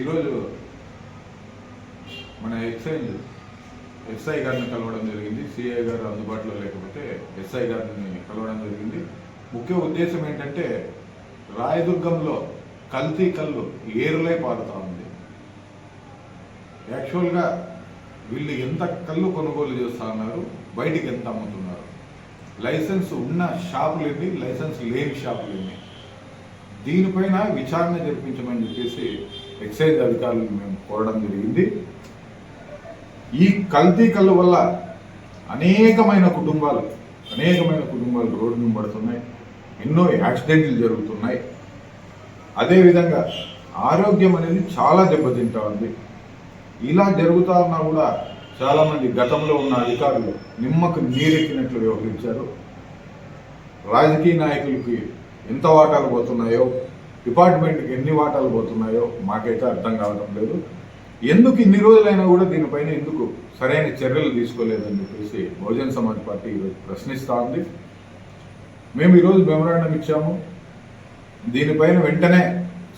ఈరోజు మన excise SI గారిని కలవడం జరిగింది. సిఐ గారు అందుబాటులో లేకపోతే ఎస్ఐ గారిని కలవడం జరిగింది. ముఖ్య ఉద్దేశం ఏంటంటే రాయదుర్గంలో కల్తీ కళ్ళు ఏరులై పారుతా ఉంది. యాక్చువల్గా వీళ్ళు ఎంత కళ్ళు కొనుగోలు చేస్తా ఉన్నారు బయటికి ఎంత అమ్ముతున్నారు? లైసెన్స్ ఉన్న షాపులు ఏంటి లైసెన్స్ లేని షాపులు ఏంటి దీనిపైన విచారణ జరిపించమని చెప్పేసి ఎక్సైజ్ అధికారులను మేము కోరడం జరిగింది. ఈ కల్తీ కళ్ళు వల్ల అనేకమైన కుటుంబాలు అనేకమైన కుటుంబాలు రోడ్డు పడుతున్నాయి. ఎన్నో యాక్సిడెంట్లు జరుగుతున్నాయి. అదేవిధంగా ఆరోగ్యం అనేది చాలా దెబ్బతింటా ఉంది. ఇలా జరుగుతా ఉన్నా కూడా చాలామంది గతంలో ఉన్న అధికారులు నిమ్మకు నీరెక్కినట్లు వ్యవహరించారు. రాజకీయ నాయకులకి ఎంత వాటాలు పోతున్నాయో డిపార్ట్మెంట్కి ఎన్ని వాటాలు పోతున్నాయో మాకైతే అర్థం కావడం లేదు. ఎందుకు ఇన్ని రోజులైనా కూడా దీనిపైన ఎందుకు సరైన చర్యలు తీసుకోలేదని చెప్పేసి బహుజన్ సమాజ్ పార్టీ ఈరోజు ప్రశ్నిస్తూ ఉంది. మేము ఈరోజు మెమరాండం ఇచ్చాము. దీనిపైన వెంటనే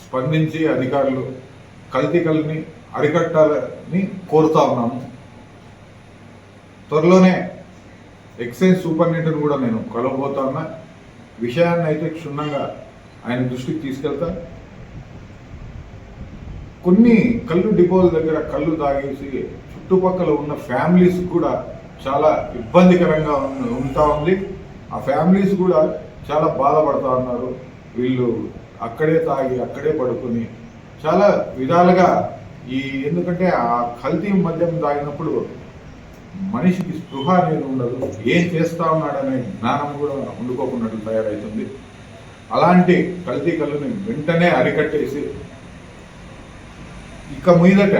స్పందించి అధికారులు కల్తీ కల్ని అరికట్టాలని కోరుతా ఉన్నాము. త్వరలోనే ఎక్సైజ్ సూపరింటెండెంట్ కూడా నేను కలవబోతా ఉన్నా. విషయాన్ని అయితే క్షుణ్ణంగా ఆయన దృష్టికి తీసుకెళ్తా. కొన్ని కళ్ళు డిపోల దగ్గర కళ్ళు తాగేసి చుట్టుపక్కల ఉన్న ఫ్యామిలీస్ కూడా చాలా ఇబ్బందికరంగా ఉంటా ఉంది. ఆ ఫ్యామిలీస్ కూడా చాలా బాధపడతా ఉన్నారు. వీళ్ళు అక్కడే తాగి అక్కడే పడుకుని చాలా విధాలుగా ఈ ఎందుకంటే ఆ కల్తీ మద్యం తాగినప్పుడు మనిషికి స్పృహ అనేది ఉండదు. ఏం చేస్తా ఉన్నాడనే జ్ఞానం కూడా ఉండుకోకుండా తయారవుతుంది అలాంటి కల్తీ కళ్ళని వెంటనే అరికట్టేసి ఇక మీదట